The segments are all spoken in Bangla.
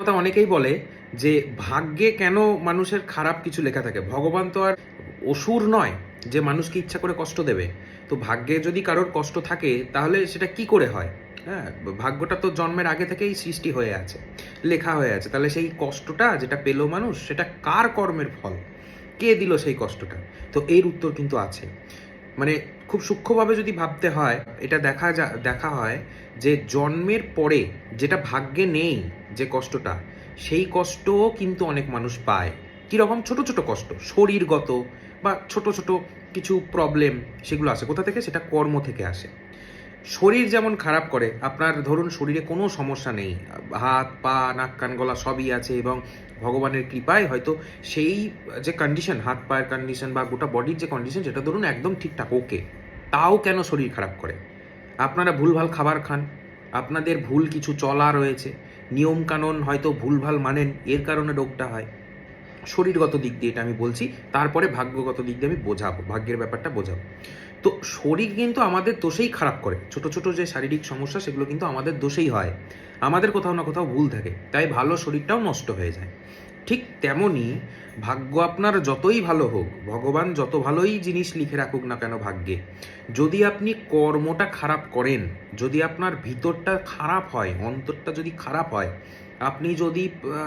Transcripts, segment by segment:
কথা অনেকেই বলে যে ভাগ্যে কেন মানুষের খারাপ কিছু লেখা থাকে? ভগবান তো আর অসুর নয় যে মানুষকে ইচ্ছা করে কষ্ট দেবে। তো ভাগ্যে যদি কারোর কষ্ট থাকে, তাহলে সেটা কি করে হয়? হ্যাঁ ভাগ্যটা তো জন্মের আগে থেকেই সৃষ্টি হয়ে আছে, লেখা হয়ে আছে। তাহলে সেই কষ্টটা যেটা পেল মানুষ, সেটা কার কর্মের ফল? কে দিল সেই কষ্টটা? তো এর উত্তর কিন্তু আছে। মানে খুব সূক্ষ্মভাবে যদি ভাবতে হয়, এটা দেখা যা, দেখা হয় যে জন্মের পরে যেটা ভাগ্যে নেই যে কষ্টটা, সেই কষ্টও কিন্তু অনেক মানুষ পায়। কীরকম ছোট ছোট কষ্ট, শরীরগত বা ছোট ছোট কিছু প্রবলেম সেগুলো আসে। কোথা থেকে? সেটা কর্ম থেকে আসে। শরীর যেমন খারাপ করে, আপনার ধরুন শরীরে কোনো সমস্যা নেই, হাত, পা, নাক, কান, গলা সবই আছে এবং ভগবানের কৃপায় হয়তো সেই যে কন্ডিশন হাত, পায়ের কন্ডিশন বা গোটা বডির যে কন্ডিশন সেটা ধরুন একদম ঠিকঠাক ওকে তাও কেন শরীর খারাপ করে? আপনারা ভুলভাল খাবার খান, আপনাদের ভুল কিছু চলা রয়েছে, নিয়মকানুন হয়তো ভুলভাল মানেন, এর কারণে রোগটা হয়। শরীরগত দিক দিয়ে এটা আমি বলছি, তারপরে ভাগ্যগত দিক দিয়ে আমি বোঝাবো, ভাগ্যের ব্যাপারটা বোঝাবো। তো শরীর কিন্তু আমাদের দোষেই খারাপ করে। ছোট ছোট যে শারীরিক সমস্যা, সেগুলো কিন্তু আমাদের দোষেই হয়। আমাদের কোথাও না কোথাও ভুল থাকে, তাই ভালো শরীরটাও নষ্ট হয়ে যায়। ঠিক তেমনই ভাগ্য আপনার যতই ভালো হোক, ভগবান যত ভালোই জিনিস লিখে রাখুক না কেন ভাগ্যে। যদি আপনি কর্মটা খারাপ করেন, যদি আপনার ভিতরটা খারাপ হয়, অন্তরটা যদি খারাপ হয়, আপনি যদি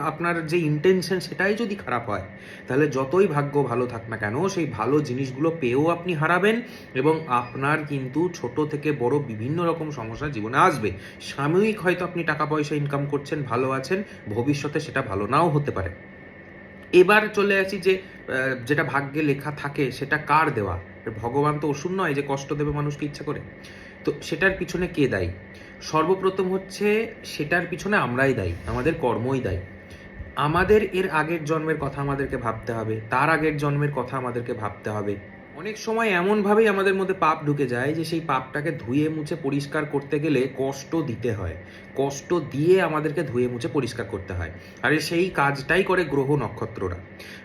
আপনার যে ইন্টেনশন সেটাই যদি খারাপ হয়, তাহলে যতই ভাগ্য ভালো থাক না কেন, সেই ভালো জিনিসগুলো পেয়েও আপনি হারাবেন এবং আপনার কিন্তু ছোট থেকে বড় বিভিন্ন রকম সমস্যা জীবনে আসবে। সাময়িক হয়তো আপনি টাকা পয়সা ইনকাম করছেন, ভালো আছেন, ভবিষ্যতে সেটা ভালো নাও হতে পারে। এবার চলে আসি যে যেটা ভাগ্যে লেখা থাকে সেটা কার দেওয়া? ভগবান তো অসুর নয় যে কষ্ট দেবে মানুষকে ইচ্ছা করে। তো সেটার পিছনে কে দায়ী? সর্বপ্রথম হচ্ছে সেটার পিছনে আমরাই দায়ী, আমাদের কর্মই দায়ী। আমাদের এর আগের জন্মের কথা আমাদেরকে ভাবতে হবে, তার আগের জন্মের কথা আমাদেরকে ভাবতে হবে। অনেক সময় এমনভাবেই আমাদের মধ্যে পাপ ঢুকে যায় যে সেই পাপটাকে ধুয়ে মুছে পরিষ্কার করতে গেলে কষ্ট দিতে হয়। কষ্ট দিয়ে আমাদেরকে ধুয়ে মুছে পরিষ্কার করতে হয়। আর সেই কাজটাই করে গ্রহ নক্ষত্ররা।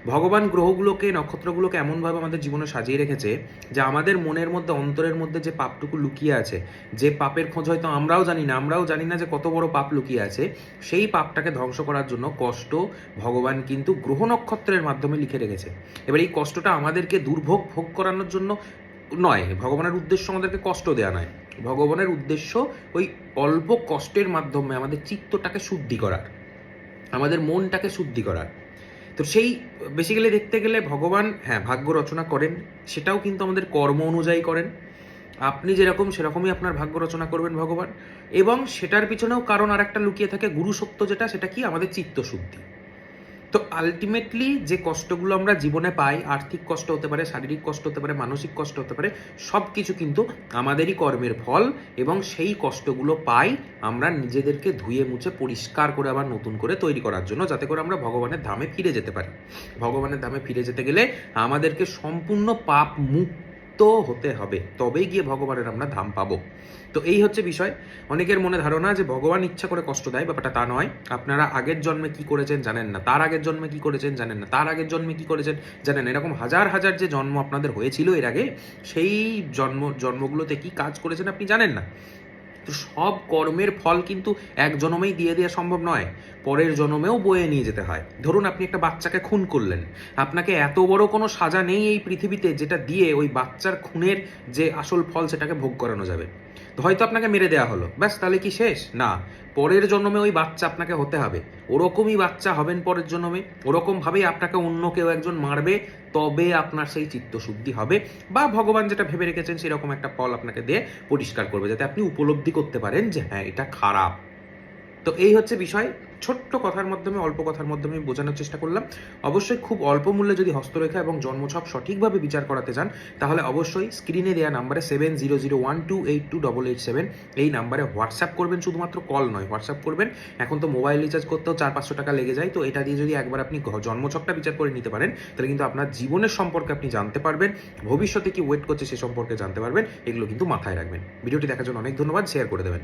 ভগবান গ্রহগুলোকে, নক্ষত্রগুলোকে এমনভাবে আমাদের জীবনে সাজিয়ে রেখেছে যে আমাদের মনের মধ্যে, অন্তরের মধ্যে যে পাপটুকু লুকিয়ে আছে, যে পাপের খোঁজ হয়তো আমরাও জানি না, আমরাও জানি না যে কত বড় পাপ লুকিয়ে আছে, সেই পাপটাকে ধ্বংস করার জন্য কষ্ট ভগবান কিন্তু গ্রহ নক্ষত্রের মাধ্যমে লিখে রেখেছে। এবার এই কষ্টটা আমাদেরকে দুর্ভোগ ভোগ করানোর জন্য নয়। ভগবানের উদ্দেশ্য আমাদেরকে কষ্ট দেওয়া নয়। ভগবানের উদ্দেশ্য ওই অল্প কষ্টের মাধ্যমে আমাদের চিত্তটাকে শুদ্ধি করার, আমাদের মনটাকে শুদ্ধি করার। তো সেই বেসিক্যালি দেখতে গেলে ভগবান হ্যাঁ ভাগ্য রচনা করেন, সেটাও কিন্তু আমাদের কর্ম অনুযায়ী করেন। আপনি যেরকম সেরকমই আপনার ভাগ্য রচনা করবেন ভগবান। এবং সেটার পিছনেও কারণ আর একটা লুকিয়ে থাকে গুরু সত্য যেটা, সেটা কি? আমাদের চিত্তশুদ্ধি। তো আলটিমেটলি যে কষ্টগুলো আমরা জীবনে পাই, আর্থিক কষ্ট হতে পারে, শারীরিক কষ্ট হতে পারে, মানসিক কষ্ট হতে পারে সব কিছু কিন্তু আমাদেরই কর্মের ফল এবং সেই কষ্টগুলো পাই আমরা নিজেদেরকে ধুয়ে মুছে পরিষ্কার করে আবার নতুন করে তৈরি করার জন্য, যাতে করে আমরা ভগবানের ধামে ফিরে যেতে পারি। ভগবানের ধামে ফিরে যেতে গেলে আমাদেরকে সম্পূর্ণ পাপ মুক্ত হতে হবে, তবেই গিয়ে ভগবানের আমরা ধাম পাবো। তো এই হচ্ছে বিষয়। অনেকের মনে ধারণা যে ভগবান ইচ্ছা করে কষ্ট দেয়, ব্যাপারটা তা নয়। আপনারা আগের জন্মে কি করেছেন জানেন না, তার আগের জন্মে কি করেছেন জানেন না, তার আগের জন্মে কি করেছেন জানেন। এরকম হাজার হাজার যে জন্ম আপনাদের হয়েছিল এর আগে, সেই জন্ম, জন্মগুলোতে কি কাজ করেছেন আপনি জানেন না? তো সব কর্মের ফল কিন্তু এক জনমেই দিয়ে দেওয়া সম্ভব নয়, পরের জনমেও বয়ে নিয়ে যেতে হয়। ধরুন আপনি একটা বাচ্চাকে খুন করলেন। আপনাকে এত বড় কোনো সাজা নেই এই পৃথিবীতে যেটা দিয়ে ওই বাচ্চার খুনের যে আসল ফল সেটাকে ভোগ করানো যাবে। হয়তো আপনাকে মেরে দেওয়া হলো। ব্যাস, তাহলে কি শেষ? না, পরের জন্মে ওই বাচ্চা আপনাকে হতে হবে। ওরকমই বাচ্চা হবেন পরের জন্মে, ওরকমভাবেই আপনাকে অন্য কেউ একজন মারবে, তবে আপনার সেই চিত্তশুদ্ধি হবে বা ভগবান যেটা ভেবে রেখেছেন সেরকম একটা ফল আপনাকে দিয়ে পরিষ্কার করবে, যাতে আপনি উপলব্ধি করতে পারেন যে হ্যাঁ এটা খারাপ। তো এই হচ্ছে বিষয়। ছোট্ট কথার মাধ্যমে, অল্প কথার মাধ্যমে আমি বোঝানোর চেষ্টা করলাম। অবশ্যই খুব অল্প মূল্যে যদি হস্তরেখা এবং জন্মছক সঠিকভাবে বিচার করাতে চান, তাহলে অবশ্যই স্ক্রিনে দেওয়া নাম্বারে seven zero zero one two eight two double eight seven এই নাম্বারে হোয়াটসঅ্যাপ করবেন, শুধুমাত্র কল নয় হোয়াটসঅ্যাপ করবেন। এখন তো মোবাইল রিচার্জ করতেও চার পাঁচশো টাকা লেগে যায়, তো এটা দিয়ে যদি একবার আপনি জন্মছকটা বিচার করে নিতে পারেন, তাহলে কিন্তু আপনার জীবনের সম্পর্কে আপনি জানতে পারবেন, ভবিষ্যতে কি ওয়েট করছে সে সম্পর্কে জানতে পারবেন, এগুলো কিন্তু মাথায় রাখবেন। ভিডিওটি দেখার জন্য অনেক ধন্যবাদ শেয়ার করে দেবেন।